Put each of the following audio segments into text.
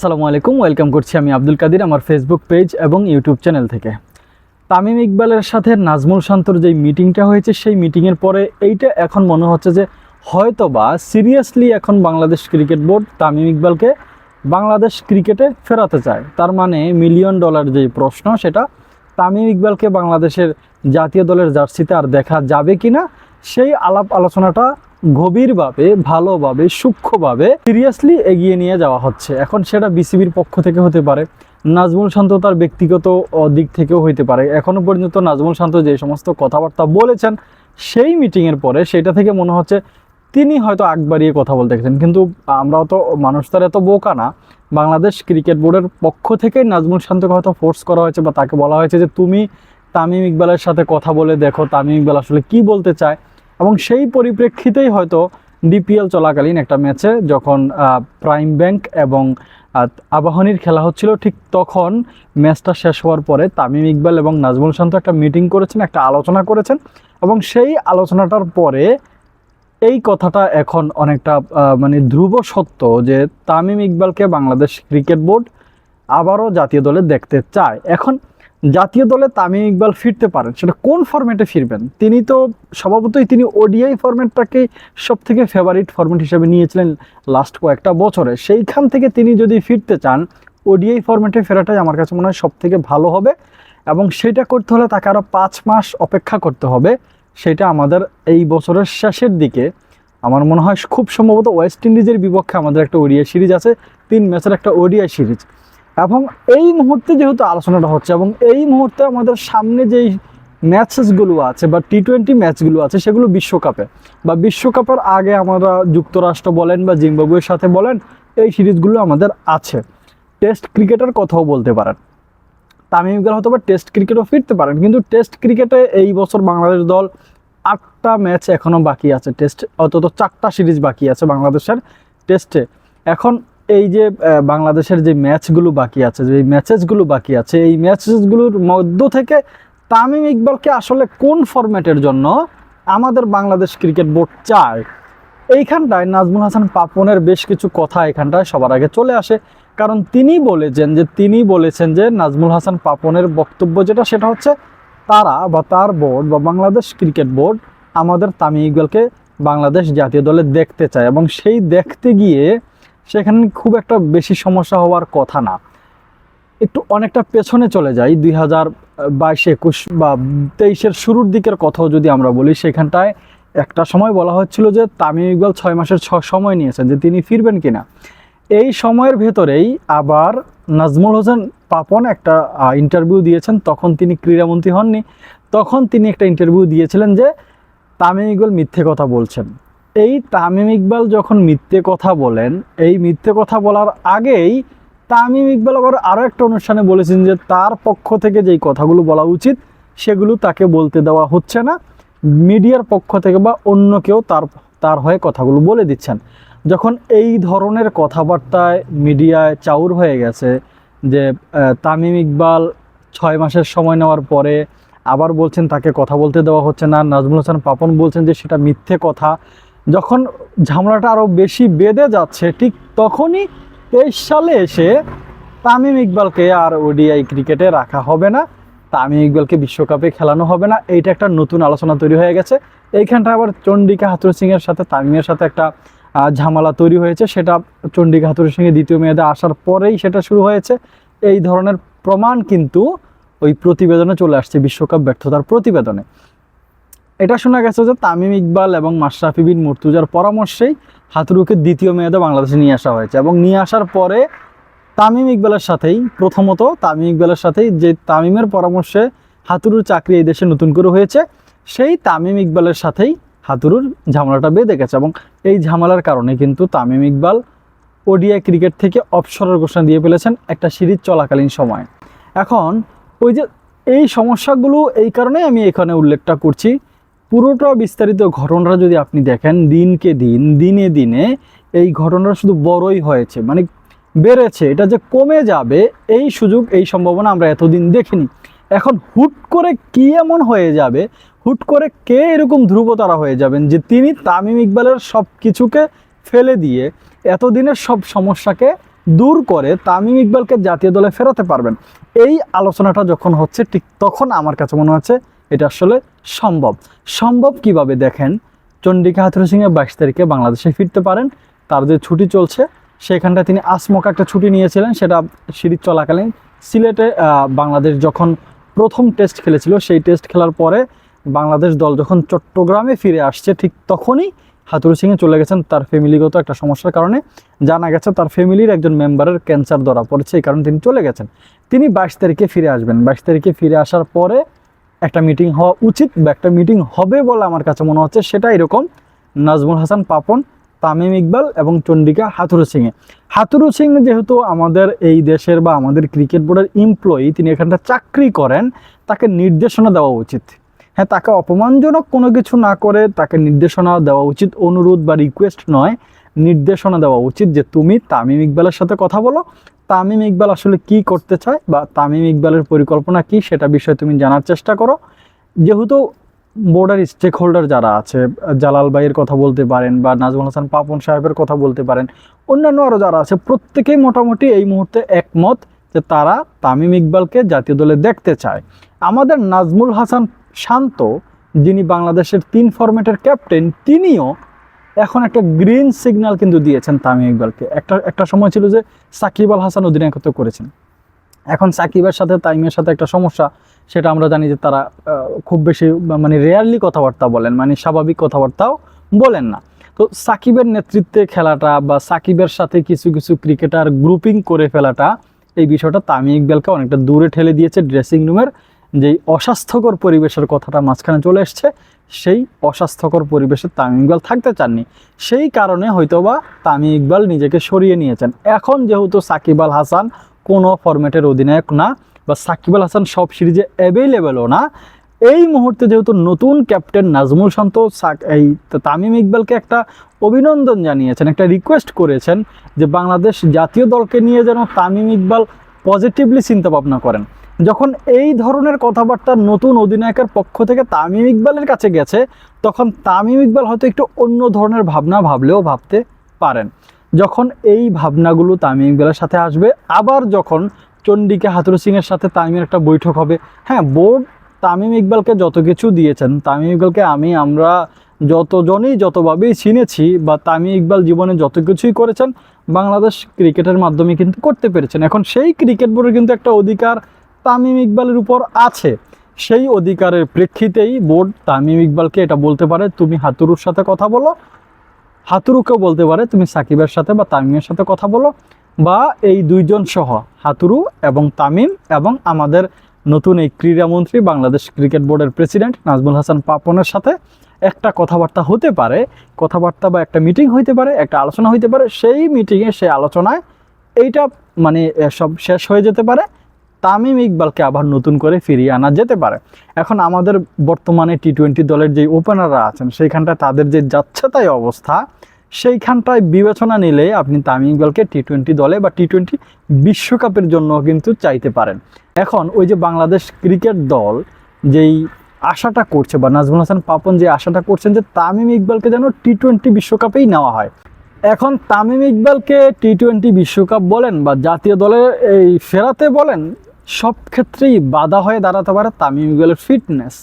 আসসালামু আলাইকুম, ওয়েলকাম করছি আমি আব্দুল কাদির আমার ফেসবুক পেজ এবং ইউটিউব চ্যানেল থেকে। তামিম ইকবালের সাথে নাজমুল শান্তর যেই মিটিংটা হয়েছে, সেই মিটিংয়ের পরে এইটা এখন মনে হচ্ছে যে হয়তো বা সিরিয়াসলি এখন বাংলাদেশ ক্রিকেট বোর্ড তামিম ইকবালকে বাংলাদেশ ক্রিকেটে ফেরাতে চায়। তার মানে মিলিয়ন ডলার যেই প্রশ্ন, সেটা তামিম ইকবালকে বাংলাদেশের জাতীয় দলের জার্সিতে আর দেখা যাবে কিনা, সেই আলাপ আলোচনাটা গভীরভাবে, ভালোভাবে, সূক্ষ্মভাবে সিরিয়াসলি এগিয়ে নিয়ে যাওয়া হচ্ছে। এখন সেটা বিসিবির পক্ষ থেকে হতে পারে, নাজমুল শান্ত তার ব্যক্তিগত দিক থেকেও হইতে পারে। এখনও পর্যন্ত নাজমুল শান্ত যে সমস্ত কথাবার্তা বলেছেন, সেই মিটিংয়ের পরে সেটা থেকে মনে হচ্ছে তিনি হয়তো আগ বাড়িয়ে কথা বলতে গেছেন। কিন্তু আমরাও তো, মানুষ তার এত বোকা না। বাংলাদেশ ক্রিকেট বোর্ডের পক্ষ থেকেই নাজমুল শান্তকে হয়তো ফোর্স করা হয়েছে বা তাকে বলা হয়েছে যে, তুমি তামিম ইকবালের সাথে কথা বলে দেখো, তামিম ইকবাল আসলে কি বলতে চায়? এবং সেই পরিপ্রেক্ষিতেই হয়তো ডিপিএল চলাকালীন একটা ম্যাচে যখন প্রাইম ব্যাংক এবং আবাহনীর খেলা হচ্ছিল, ঠিক তখন ম্যাচটা শেষ হওয়ার পরে তামিম ইকবাল এবং নাজমুল শান্ত একটা মিটিং করেছেন, একটা আলোচনা করেছেন এবং সেই আলোচনাটার পরে এই কথাটা এখন অনেকটা মানে ধ্রুব সত্য যে তামিম ইকবালকে বাংলাদেশ ক্রিকেট বোর্ড আবারও জাতীয় দলে দেখতে চায়। এখন জাতীয় দলে তামিম ইকবাল ফিরতে পারেন, সেটা কোন ফরম্যাটে ফিরবেন? তিনি তো স্বভাবতই তিনি ওডিআই ফরম্যাটটাকেই সব থেকে ফেভারিট ফরম্যাট হিসেবে নিয়েছিলেন লাস্ট কয়েকটা বছরে। সেইখান থেকে তিনি যদি ফিরতে চান ওডিআই ফরম্যাটে ফেরাটাই আমার কাছে মনে হয় সব থেকে ভালো হবে এবং সেটা করতে হলে তাকে আরও পাঁচ মাস অপেক্ষা করতে হবে। সেটা আমাদের এই বছরের শেষের দিকে। আমার মনে হয় খুব সম্ভবত ওয়েস্ট ইন্ডিজের বিপক্ষে আমাদের একটা ওডিআই সিরিজ আছে, তিন ম্যাচের একটা ওডিআই সিরিজ এবং এই মুহূর্তে যেহেতু আলোচনাটা হচ্ছে এবং এই মুহূর্তে আমাদের সামনে যেই ম্যাচেসগুলো আছে বা টি টোয়েন্টি ম্যাচগুলো আছে, সেগুলো বিশ্বকাপে। বা বিশ্বকাপের আগে আমরা যুক্তরাষ্ট্র বলেন বা জিম্বাবুয়ের সাথে বলেন, এই সিরিজগুলো আমাদের আছে। টেস্ট ক্রিকেটের কথাও বলতে পারেন। তামিম ইকবাল হয়তো বা টেস্ট ক্রিকেটও ফিরতে পারেন, কিন্তু টেস্ট ক্রিকেটে এই বছর বাংলাদেশ দল আটটা ম্যাচ এখনও বাকি আছে। টেস্ট অন্তত চারটা সিরিজ বাকি আছে বাংলাদেশের টেস্টে। এখন এই যে বাংলাদেশের যে ম্যাচগুলো বাকি আছে, যে ম্যাচেসগুলো বাকি আছে, এই ম্যাচেসগুলোর মধ্য থেকে তামিম ইকবালকে আসলে কোন ফরম্যাটের জন্য আমাদের বাংলাদেশ ক্রিকেট বোর্ড চায়? এইখানটায় নাজমুল হাসান পাপনের বেশ কিছু কথা এখানটায় সবার আগে চলে আসে। কারণ তিনি বলেছেন যে, তিনি বলেছেন যে, নাজমুল হাসান পাপনের বক্তব্য যেটা, সেটা হচ্ছে তারা বা তার বোর্ড বা বাংলাদেশ ক্রিকেট বোর্ড আমাদের তামিম ইকবালকে বাংলাদেশ জাতীয় দলে দেখতে চায় এবং সেই দেখতে গিয়ে সেখানে খুব একটা বেশি সমস্যা হওয়ার কথা না। একটু অনেকটা পেছনে চলে যাই, দুই হাজার বাইশ, একুশ বা তেইশের শুরুর দিকের কথাও যদি আমরা বলি, সেখানটায় একটা সময় বলা হচ্ছিল যে তামিম ইকবাল ছয় মাসের ছ সময় নিয়েছেন যে তিনি ফিরবেন কিনা। এই সময়ের ভেতরেই আবার নাজমুল হোসেন পাপন একটা ইন্টারভিউ দিয়েছেন, তখন তিনি ক্রীড়ামন্ত্রী হননি। তখন তিনি একটা ইন্টারভিউ দিয়েছিলেন যে তামিম ইকবাল মিথ্যে কথা বলছেন। এই তামিম ইকবাল যখন মিথ্যে কথা বলেন, এই মিথ্যে কথা বলার আগেই তামিম ইকবাল আবার আরও একটা অনুষ্ঠানে বলেছেন যে তার পক্ষ থেকে যেই কথাগুলো বলা উচিত, সেগুলো তাকে বলতে দেওয়া হচ্ছে না। মিডিয়ার পক্ষ থেকে বা অন্য কেউ তার তার হয়ে কথাগুলো বলে দিচ্ছেন। যখন এই ধরনের কথাবার্তায় মিডিয়ায় চাউর হয়ে গেছে যে তামিম ইকবাল ছয় মাসের সময় নেওয়ার পরে আবার বলছেন তাকে কথা বলতে দেওয়া হচ্ছে না, নাজমুল হাসান পাপন বলছেন যে সেটা মিথ্যে কথা যখন ঝামেলাটা আরও বেশি বেঁধে যাচ্ছে, ঠিক তখনই তেইশ সালে এসে তামিম ইকবালকে আর ওডিআই ক্রিকেটে রাখা হবে না। তামিম ইকবালকে বিশ্বকাপে খেলানো হবে না। এইটা একটা নতুন আলোচনা তৈরি হয়ে গেছে। এইখানটা আবার চন্ডিকা হাতুর সিংয়ের সাথে, তামিমের সাথে একটা ঝামেলা তৈরি হয়েছে। সেটা চন্ডিকা হাতুর সিংয়ে দ্বিতীয় মেয়াদে আসার পরেই সেটা শুরু হয়েছে। এই ধরনের প্রমাণ কিন্তু ওই প্রতিবেদনে চলে আসছে বিশ্বকাপ ব্যর্থতার প্রতিবেদনে। এটা শোনা গেছে যে তামিম ইকবাল এবং মাশরাফি বিন মুর্তুজার পরামর্শেই হাতুরুকে দ্বিতীয় মেয়াদে বাংলাদেশে নিয়ে আসা হয়েছে এবং নিয়ে আসার পরে তামিম ইকবালের সাথেই, প্রথমত তামিম ইকবালের সাথেই যে তামিমের পরামর্শে হাতুরুর চাকরি এই দেশে নতুন করে হয়েছে, সেই তামিম ইকবালের সাথেই হাতুরুর ঝামেলাটা বেঁধে গেছে এবং এই ঝামেলার কারণে কিন্তু তামিম ইকবাল ওডিআই ক্রিকেট থেকে অবসরের ঘোষণা দিয়ে ফেলেছেন একটা সিরিজ চলাকালীন সময়। এখন ওই যে এই সমস্যাগুলো এই কারণেই আমি এখানে উল্লেখটা করছি পুরোটা বিস্তারিত ঘটনাটা যদি আপনি দেখেন দিনকে দিন, দিনে দিনে এই ঘটনাটা শুধু বড়ই হয়েছে মানে বেড়েছে। এটা যে কমে যাবে, এই সুযোগ, এই সম্ভাবনা আমরা এতদিন দেখিনি। এখন হুট করে কি এমন হয়ে যাবে, হুট করে কে এরকম ধ্রুবতারা হয়ে যাবেন যে তিনি তামিম ইকবালের সব কিছুকে ফেলে দিয়ে এতদিনের সব সমস্যাকে দূর করে তামিম ইকবালকে জাতীয় দলে ফেরাতে পারবেন? এই আলোচনাটা যখন হচ্ছে, ঠিক তখন আমার কাছে মনে হচ্ছে এটা আসলে সম্ভব। সম্ভব কীভাবে দেখেন? চন্ডিকা হাথুরু সিংয়ে বাইশ তারিখে বাংলাদেশে ফিরতে পারেন। তার যে ছুটি চলছে, সেখানটায় তিনি আসমক একটা ছুটি নিয়েছিলেন। সেটা সিরিজ চলাকালীন সিলেটে বাংলাদেশ যখন প্রথম টেস্ট খেলেছিল, সেই টেস্ট খেলার পরে বাংলাদেশ দল যখন চট্টগ্রামে ফিরে আসছে, ঠিক তখনই হাতুরু সিংয়ে চলে গেছেন তার ফ্যামিলিগত একটা সমস্যার কারণে। জানা গেছে তার ফ্যামিলির একজন মেম্বারের ক্যান্সার ধরা পড়েছে, এই কারণে তিনি চলে গেছেন। তিনি বাইশ তারিখে ফিরে আসবেন। বাইশ তারিখে ফিরে আসার পরে একটা মিটিং হওয়া উচিত বা একটা মিটিং হবে বলে আমার কাছে মনে হচ্ছে, সেটা এরকম নাজমুল হাসান পাপন, তামিম ইকবাল এবং চন্ডিকা হাতুরু সিংয়ে। হাতুরু সিং যেহেতু আমাদের এই দেশের বা আমাদের ক্রিকেট বোর্ডের এমপ্লয়ি তিনি এখানটা চাকরি করেন, তাকে নির্দেশনা দেওয়া উচিত। হ্যাঁ তাকে অপমানজনক কোনো কিছু না করে তাকে নির্দেশনা দেওয়া উচিত, অনুরোধ বা রিকোয়েস্ট নয়। নির্দেশনা দেওয়া উচিত যে তুমি তামিম ইকবালের সাথে কথা বলো। তামিম ইকবাল আসলে কি করতে চায় বা তামিম ইকবালের পরিকল্পনা কি সেটা বিষয়ে তুমি জানার চেষ্টা করো। যেহেতু বোর্ডার স্টেক হোল্ডার যারা আছে, জালাল ভাইয়ের কথা বলতে পারেন বা নাজমুল হাসান পাপন সাহেবের কথা বলতে পারেন, অন্যান্য আরও যারা আছে, প্রত্যেকেই মোটামুটি এই মুহূর্তে একমত যে তারা তামিম ইকবালকে জাতীয় দলে দেখতে চায়। আমাদের নাজমুল হাসান শান্ত, যিনি বাংলাদেশের তিন ফরম্যাটের ক্যাপ্টেন তিনিও এখন একটা গ্রিন সিগন্যাল কিন্তু দিয়েছেন তামিম ইকবালকে। একটা একটা সময় ছিল যে সাকিব আল হাসান অধিনায়কত্ব করেছেন। এখন সাকিবের সাথে, তাইমের সাথে একটা সমস্যা, সেটা আমরা জানি যে তারা খুব বেশি মানে রেয়ারলি কথাবার্তা বলেন মানে স্বাভাবিক কথাবার্তাও বলেন না। তো সাকিবের নেতৃত্বে খেলাটা বা সাকিবের সাথে কিছু কিছু ক্রিকেটার গ্রুপিং করে ফেলাটা, এই বিষয়টা তামিম ইকবালকে অনেকটা দূরে ঠেলে দিয়েছে ড্রেসিং রুমের যেই অস্বাস্থ্যকর পরিবেশের কথাটা মাঝখানে চলে এসছে। সেই অস্বাস্থ্যকর পরিবেশে তামিম ইকবাল থাকতে চাননি। সেই কারণে হয়তোবা তামিম ইকবাল নিজেকে সরিয়ে নিয়েছেন। এখন যেহেতু সাকিব আল হাসান কোনো ফরম্যাটের অধিনায়ক না বা সাকিব আল হাসান সব সিরিজে অ্যাভেলেবেলও না, এই মুহূর্তে যেহেতু নতুন ক্যাপ্টেন নাজমুল শান্ত এই তামিম ইকবালকে একটা অভিনন্দন জানিয়েছেন, একটা রিকোয়েস্ট করেছেন যে বাংলাদেশ জাতীয় দলকে নিয়ে যেন তামিম ইকবাল পজিটিভলি চিন্তা ভাবনা করেন। যখন এই ধরনের কথাবার্তা নতুন অধিনায়কের পক্ষ থেকে তামিম ইকবালের কাছে গেছে, তখন তামিম ইকবাল হয়তো একটু অন্য ধরনের ভাবনা ভাবলেও ভাবতে পারেন। যখন এই ভাবনাগুলো তামিম ইকবালের সাথে আসবে, আবার যখন চন্ডিকা হাতুরু সিংয়ের সাথে তামিমের একটা বৈঠক হবে। হ্যাঁ বোর্ড তামিম ইকবালকে যত কিছু দিয়েছেন, তামিম ইকবালকে আমি, আমরা যতজনই যতভাবেই চিনেছি বা তামিম ইকবাল জীবনে যত কিছুই করেছেন, বাংলাদেশ ক্রিকেটের মাধ্যমে কিন্তু করতে পেরেছেন। এখন সেই ক্রিকেট বোর্ডের কিন্তু একটা অধিকার তামিম ইকবালের উপর আছে। সেই অধিকারের প্রেক্ষিতেই বোর্ড তামিম ইকবালকে এটা বলতে পারে, তুমি হাতুরুর সাথে কথা বলো। হাতুরুকেও বলতে পারে, তুমি সাকিবের সাথে বা তামিমের সাথে কথা বলো। বা এই দুইজন সহ, হাতুরু এবং তামিম এবং আমাদের নতুন এই ক্রীড়ামন্ত্রী, বাংলাদেশ ক্রিকেট বোর্ডের প্রেসিডেন্ট নাজমুল হাসান পাপনের সাথে একটা কথাবার্তা হতে পারে, কথাবার্তা বা একটা মিটিং হইতে পারে, একটা আলোচনা হইতে পারে। সেই মিটিংয়ে, সেই আলোচনায় এইটা মানে সব শেষ হয়ে যেতে পারে। তামিম ইকবালকে আবার নতুন করে ফিরিয়ে আনা যেতে পারে। এখন আমাদের বর্তমানে টি টোয়েন্টি দলের যে ওপেনাররা আছেন সেইখানটায় তাদের যে যাচ্ছে তাই অবস্থা, সেইখানটায় বিবেচনা নিলে আপনি তামিম ইকবালকে টি টোয়েন্টি দলে বা টি টোয়েন্টি বিশ্বকাপের জন্য কিন্তু চাইতে পারেন। এখন ওই যে বাংলাদেশ ক্রিকেট দল যেই আশাটা করছে বা নাজমুল হাসান পাপন যে আশাটা করছেন যে তামিম ইকবালকে যেন টি টোয়েন্টি বিশ্বকাপেই নেওয়া হয়। এখন তামিম ইকবালকে টি টোয়েন্টি বিশ্বকাপ বলেন বা জাতীয় দলে এই ফেরাতে বলেন সব ক্ষেত্রেই বাধা হয়ে দাঁড়াতে পারে তামিম ইকবালের ফিটনেস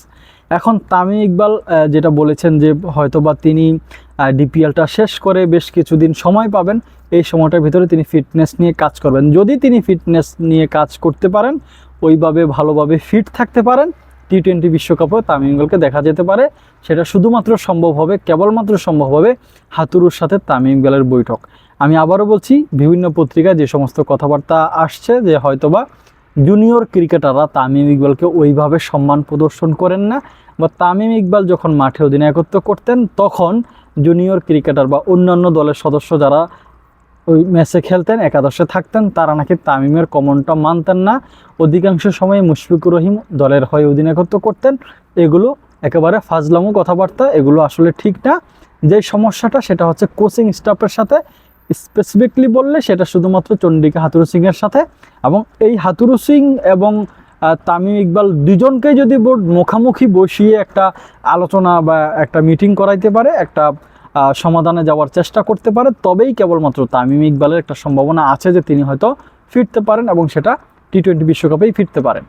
এখন তামিম ইকবাল যেটা বলেছেন যে হয়তোবা তিনি ডিপিএলটা শেষ করে বেশ কিছুদিন সময় পাবেন, এই সময়টার ভিতরে তিনি ফিটনেস নিয়ে কাজ করবেন। যদি তিনি ফিটনেস নিয়ে কাজ করতে পারেন, ওইভাবে ভালোভাবে ফিট থাকতে পারেন টি টোয়েন্টি বিশ্বকাপে তামিম ইকবালকে দেখা যেতে পারে। সেটা শুধুমাত্র সম্ভব হবে, কেবলমাত্র সম্ভব হবে হাতুরুর সাথে তামিম ইকবালের বৈঠক। আমি আবারও বলছি, বিভিন্ন পত্রিকায় যে সমস্ত কথাবার্তা আসছে যে হয়তোবা জুনিয়র ক্রিকেটাররা তামিম ইকবালকে ওইভাবে সম্মান প্রদর্শন করেন না, বা তামিম ইকবাল যখন মাঠে অধিনায়কত্ব করতেন, তখন জুনিয়র ক্রিকেটার বা অন্যান্য দলের সদস্য যারা ওই ম্যাচে খেলতেন, একাদশে থাকতেন, তারা নাকি তামিমের কমনটা মানতেন না। অধিকাংশ সময় মুশফিকুর রহিম দলের হয়ে অধিনায়কত্ব করতেন। এগুলো একেবারে ফাজলামো কথাবার্তা, এগুলো আসলে ঠিক না। যে সমস্যাটা, সেটা হচ্ছে কোচিং স্টাফের সাথে স্পেসিফিকলি বললে সেটা শুধুমাত্র চন্ডিকা হাতুরু সিংয়ের সাথে এবং এই হাতুরু সিং এবং তামিম ইকবাল দুজনকে যদি বোর্ড মুখামুখি বসিয়ে একটা আলোচনা বা একটা মিটিং করাইতে পারে, একটা সমাধানে যাওয়ার চেষ্টা করতে পারে, তবেই কেবলমাত্র তামিম ইকবালের একটা সম্ভাবনা আছে যে তিনি হয়তো ফিরতে পারেন এবং সেটা টি টোয়েন্টি বিশ্বকাপেই ফিরতে পারেন।